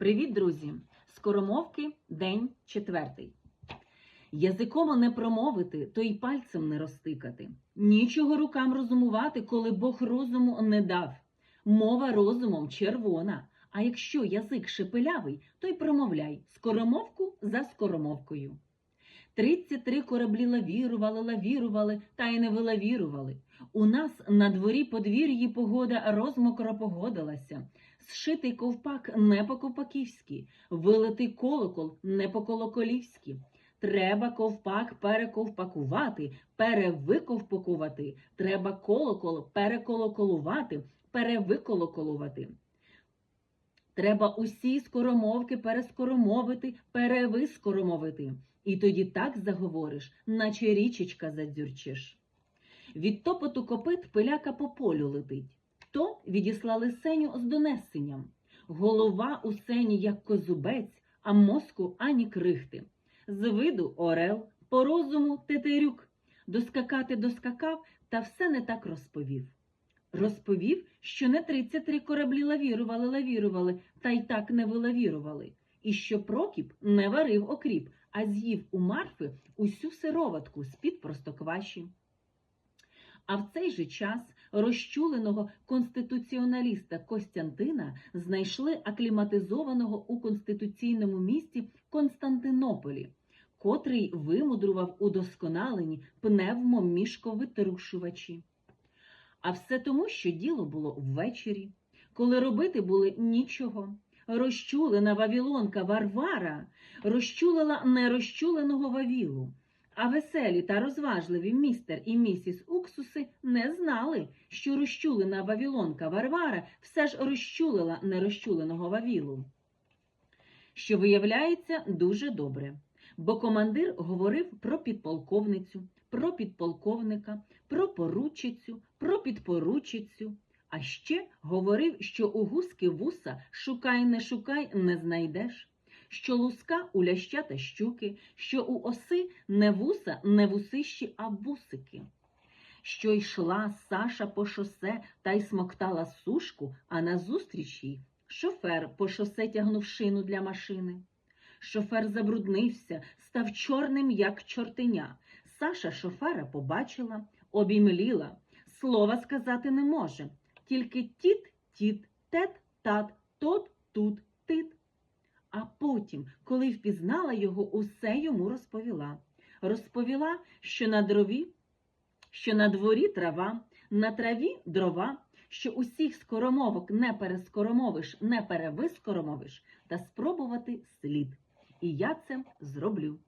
Привіт, друзі! Скоромовки, день четвертий. Язиком не промовити, то й пальцем не розтикати. Нічого рукам розумувати, коли Бог розуму не дав. Мова розумом червона. А якщо язик шепелявий, то й промовляй скоромовку за скоромовкою. Тридцять три кораблі лавірували, лавірували, та й не вилавірували. У нас на дворі подвір'ї погода розмокро погодилася. Зшитий ковпак не по-ковпаківськи, вилитий колокол не по-колоколівськи. Треба ковпак перековпакувати, перевиковпакувати. Треба колокол переколоколувати, перевиколоколувати. Треба усі скоромовки перескоромовити, перевискоромовити. І тоді так заговориш, наче річечка задзюрчиш. Від топоту копит пиляка по полю летить. То відіслали сеню з донесенням. Голова у сені, як козубець, а мозку ані крихти. З виду орел, по розуму тетерюк. Доскакати доскакав, та все не так розповів. Розповів, що не 33 кораблі лавірували, лавірували, та й так не вилавірували. І що Прокіп не варив окріп, а з'їв у Марфи усю сироватку з-під простокваші. А в цей же час розчуленого конституціоналіста Костянтина знайшли акліматизованого у конституційному місті Константинополі, котрий вимудрував удосконалені пневмомішковитрушувачі. А все тому, що діло було ввечері, коли робити були нічого. Розчулена вавілонка Варвара розчулила нерозчуленого Вавілу. А веселі та розважливі містер і місіс Уксуси не знали, що розчулена Вавілонка Варвара все ж розчулила нерозчуленого Вавілу. Що виявляється дуже добре, бо командир говорив про підполковницю, про підполковника, про поручицю, про підпоручицю. А ще говорив, що у гуски вуса шукай не шукай не знайдеш що луска у ляща та щуки, що у оси не вуса, не вусищі, а бусики. Що йшла Саша по шосе та й смоктала сушку, а назустріч їй шофер по шосе тягнув шину для машини. Шофер забруднився, став чорним, як чортеня. Саша шофера побачила, обімліла, слова сказати не може, тільки тіт, тіт, тет, тат, тот, тут, тит. А потім, коли впізнала його, усе йому розповіла. Розповіла, що на дрові, що на дворі трава, на траві дрова, що усіх скоромовок не перескоромовиш, не перевискоромовиш, та спробувати слід. І я це зроблю.